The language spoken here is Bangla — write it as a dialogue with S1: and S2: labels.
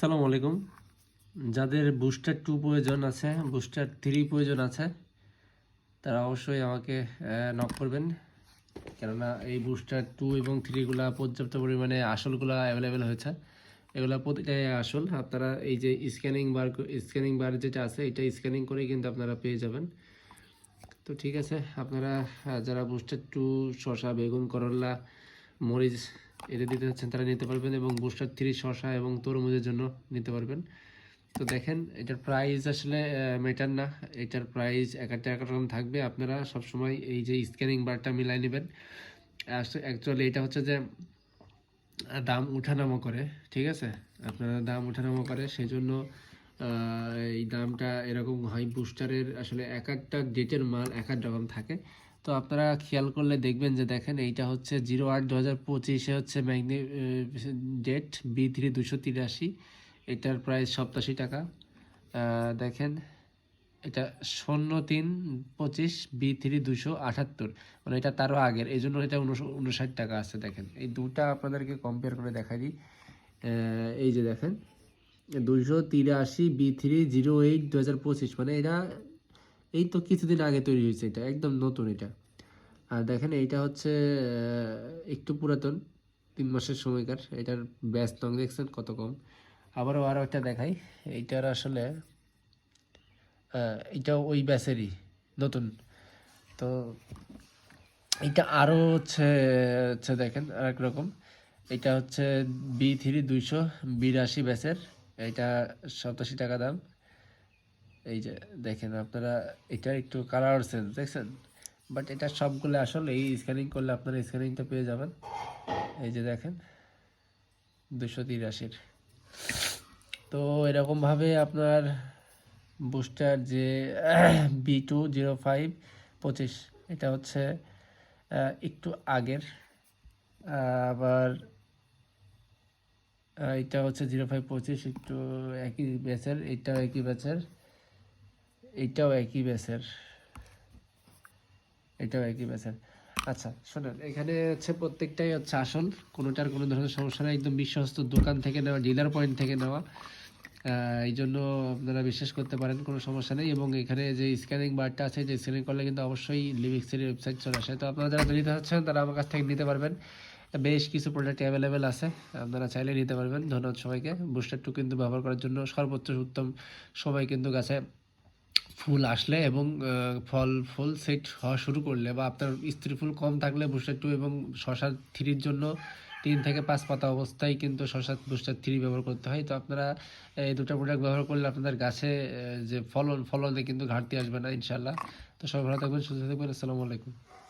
S1: আসসালামু আলাইকুম। যাদের বুস্টার টু প্রয়োজন আছে, বুস্টার থ্রি প্রয়োজন আছে, তারা অবশ্যই আমাকে নক করবেন। কেননা এই বুস্টার টু এবং থ্রিগুলা পর্যাপ্ত পরিমাণে আসলগুলা অ্যাভেলেবেল হয়েছে। এগুলা প্রতিটাই আসল, আপনারা এই যে স্ক্যানিং বার স্ক্যানিং বার যেটা আছে, এটা স্ক্যানিং করেই কিন্তু আপনারা পেয়ে যাবেন। তো ঠিক আছে, আপনারা যারা বুস্টার টু শশা বেগুন করল্লা মরিচ এটা দিতে চাচ্ছেন তারা নিতে পারবেন এবং বুস্টার থ্রি শশা এবং তরমুজের জন্য নিতে পারবেন। তো দেখেন, এটার প্রাইস আসলে মেটার না। এটার প্রাইস এক একটা এক রকম থাকবে। আপনারা সবসময় এই যে স্ক্যানিং বারটা মিলাই নেবেন। অ্যাকচুয়ালি এটা হচ্ছে যে দাম উঠানামা করে, ঠিক আছে? আপনারা দাম উঠানামা করে সেই জন্য এই দামটা এরকম হয়। বুস্টারের আসলে এক একটা ডেটের মাল এক এক রকম থাকে। তো আপনারা খেয়াল করলে দেখবেন যে দেখেন এইটা হচ্ছে জিরো আট দু হাজার পঁচিশে হচ্ছে ম্যাগনি ডেট বি থ্রি দুশো তিরাশি। এটার প্রাইস সপ্তাশি টাকা। দেখেন এটা শূন্য তিন পঁচিশ বি থ্রি দুশো আটাত্তর। মানে এটা তারও আগের এই জন্য এটা উনষ- উনষাট টাকা আছে দেখেন। এই দুটা আপনাদেরকে কম্পেয়ার করে দেখাই দিই। এই যে দেখেন, দুশো তিরাশি বি থ্রি জিরো এইট দু হাজার পঁচিশ। মানে এটা এই তো কিছুদিন আগে তৈরি হয়েছে এটা, একদম নতুন এটা। আর দেখেন, এইটা হচ্ছে একটু পুরাতন, তিন মাসের সময়কার। এটার ব্যাস নং দেখছেন, কত কম। আবারও আরও একটা দেখাই। এইটার আসলে এটা ওই ব্যাসেরই, নতুন। তো এটা আরও হচ্ছে হচ্ছে দেখেন, আরেক রকম। এটা হচ্ছে বি থ্রি দুইশো বিরাশি ব্যাসের। এটা সাতাশি টাকা দাম। এই যে দেখেন আপনারা এটা একটু কালার সেন্স দেখছেন? বাট এটা সবগুলো আসলে, এই স্ক্যানিং করলে আপনারা স্ক্যানিংটা পেয়ে যাবেন। এই যে দেখেন, দুশো তিরাশির। তো এরকমভাবে আপনার বুস্টার যে বি টু জিরো ফাইভ পঁচিশ, এটা হচ্ছে একটু আগের। আবার এটা হচ্ছে জিরো ফাইভ পঁচিশ, একটু একই ব্যাচের এইটাও একই ব্যাচের এইটাও একই ব্যাচের এটাও একই ব্যাচের আচ্ছা শোনেন, এখানে হচ্ছে প্রত্যেকটাই হচ্ছে আসল, কোনোটার কোনো ধরনের সমস্যা নেই, একদম বিশ্বস্ত দোকান থেকে নেওয়া ডিলার পয়েন্ট থেকে নেওয়া। এই জন্য আপনারা বিশ্বাস করতে পারেন, কোনো সমস্যা নেই। এবং এখানে যে স্ক্যানিং বারটা আছে, যে স্ক্যানিং করলে কিন্তু অবশ্যই লিভিক্সের ওয়েবসাইট চলে আসে। তো আপনারা যারা নিতে চাচ্ছেন তারা আমার কাছ থেকে নিতে পারবেন। বেশ কিছু প্রোডাক্ট অ্যাভেলেবেল আছে, আপনারা চাইলে নিতে পারবেন। ধন্যবাদ সবাইকে। বুস্টার কিন্তু ব্যবহার করার জন্য সর্বোচ্চ উত্তম সময় কিন্তু গাছে ফুল আসলে এবং ফল, ফুল সেট হওয়া শুরু করলে বা আপনার স্ত্রী ফুল কম থাকলে বুস্টার টু এবং শশার থ্রির জন্য তিন থেকে পাঁচ পাতা অবস্থায় কিন্তু শশা বুস্টার থ্রি ব্যবহার করতে হয়। তো আপনারা এই দুটো প্রোডাক্ট ব্যবহার করলে আপনাদের গাছে যে ফলন, ফলনে কিন্তু ঘাটতি আসবে না ইনশাল্লাহ তো সবাই ভালো থাকবেন, সুস্থ থাকবেন। আসসালামু আলাইকুম।